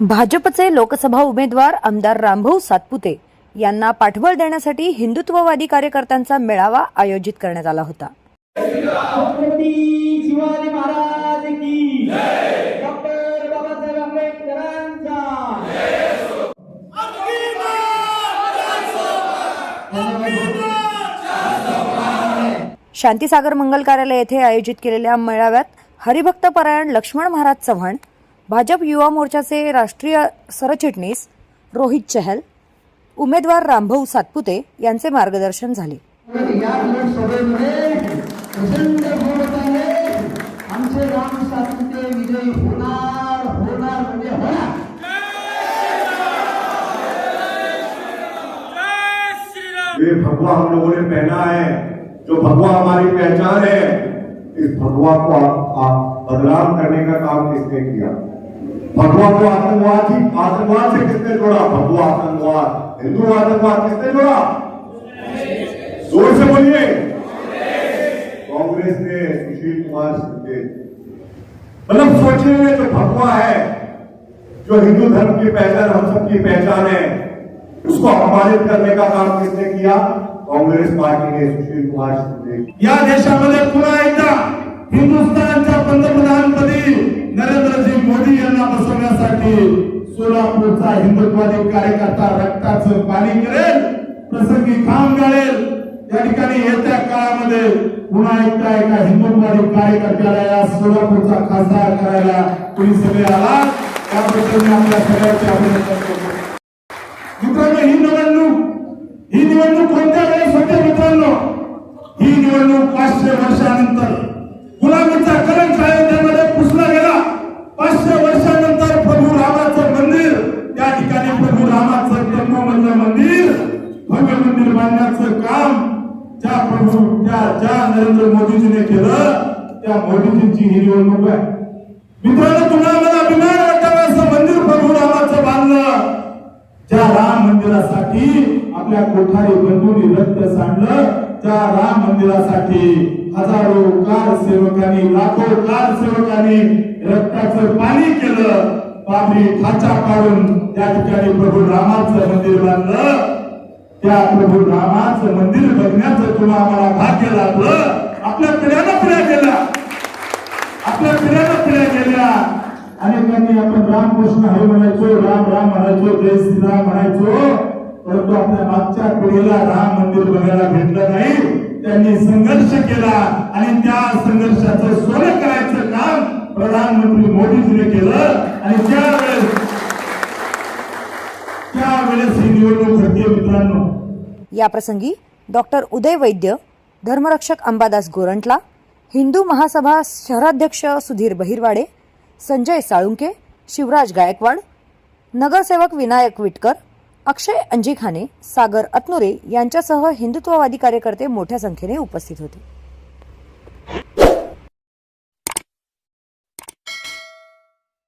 भाजपचे लोकसभा उमेदवार आमदार रामभाऊ सातपुते यांना पाठबळ देण्यासाठी हिंदुत्ववादी कार्यकर्त्यांचा मेळावा आयोजित करण्यात आला होता. शांतीसागर मंगल कार्यालय येथे आयोजित केलेल्या मेळाव्यात हरिभक्त परायण लक्ष्मण महाराज चव्हाण भाजप युवा मोर्चाचे राष्ट्रीय सरचिटणीस रोहित चहल उमेदवार रामभाऊ सातपुते यांचे मार्गदर्शन झाले. ये भगवा हम लोगों ने पहना है जो भगवा हमारी पहचान है इस भगवा को आप, आप बदनाम करने का काम किसने किया? भगवा को आतंकवाद ही आतंकवाद से किसने जोड़ा? भगवा आतंकवाद। हिंदू आतंकवाद किसने जोड़ा? ज़ोर से बोलिए। कांग्रेस ने सुशील कुमार सिंह मतलब सोचिए जो भगवा है, जो हिंदू धर्म की पहचान, हम सबकी पहचान है, उसको अपमानित करने का काम किसने किया? कांग्रेस पार्टी ने सुशील कुमार ने या देशामध्ये पुन्हा एकदा हिंदुस्थानच्या पंतप्रधानपदी नरेंद्रजी मोदी बसवण्यासाठी सोलापूरचा हिंदुत्वादी कार्यकर्ता रक्ताचं पाणी करेल प्रसंगी काम गाळेल या ठिकाणी येत्या काळामध्ये पुन्हा एकदा एका हिंदुत्वादी कार्यकर्त्याला या सोलापूरचा खासदार करायला तुम्ही सगळे आला त्याबद्दल मी आपल्या सगळ्यांचे अभिनंदन करतो. मित्रांनो ही निवडणूक ही निवडणूक कोणत्या वेळेस होते मित्रांनो? ही निवडणूक पाचशे वर्षानंतर. रामाचं मंदिर भव्य मंदिर बांधण्याचं काम ज्या प्रभू त्या ज्या नरेंद्र मोदीजीने केलं त्या मोदीजींची ही निवडणूक आहे. मित्रांनो तुम्हाला मला अभिमान वाटावा असं मंदिर प्रभू रामाचं बांधलं ज्या राम मंदिरासाठी आपल्या कोठारी बंधूंनी रक्त सांडलं त्या राम मंदिरासाठी हजारो कार सेवकांनी लाखो कार सेवकांनी रक्ताचं पाणी केलं. बाबरी खाचा काढून त्या ठिकाणी प्रभू रामाचं मंदिर बांधलं. त्या प्रभू रामाचं मंदिर बघण्याचं तुम्हाला आम्हाला भाग्य लागलं आपल्या पिढ्यानं पिढ्या गेल्या. आपल्या पिढ्यानं पिढ्या गेल्या. अनेकांनी आपण रामकृष्ण हरी म्हणायचो राम राम म्हणायचो जय श्रीराम म्हणायचो. परंतु आपल्या मागच्या पिढीला राम मंदिर बघायला भेटलं नाही. त्यांनी संघर्ष केला आणि त्या संघर्षाचं सोनं प्रधानमंत्री मोदीजीने केलं आणि त्यावेळेस त्यावेळेस ही निवडणूक घडते मित्रांनो. याप्रसंगी डॉक्टर उदय वैद्य धर्मरक्षक अंबादास गोरंटला हिंदू महासभा शहराध्यक्ष सुधीर बहिरवाडे संजय साळुंके शिवराज गायकवाड नगरसेवक विनायक विटकर अक्षय अंजिखाने सागर अतनुरे यांच्यासह हिंदुत्ववादी कार्यकर्ते मोठ्या संख्येने उपस्थित होते.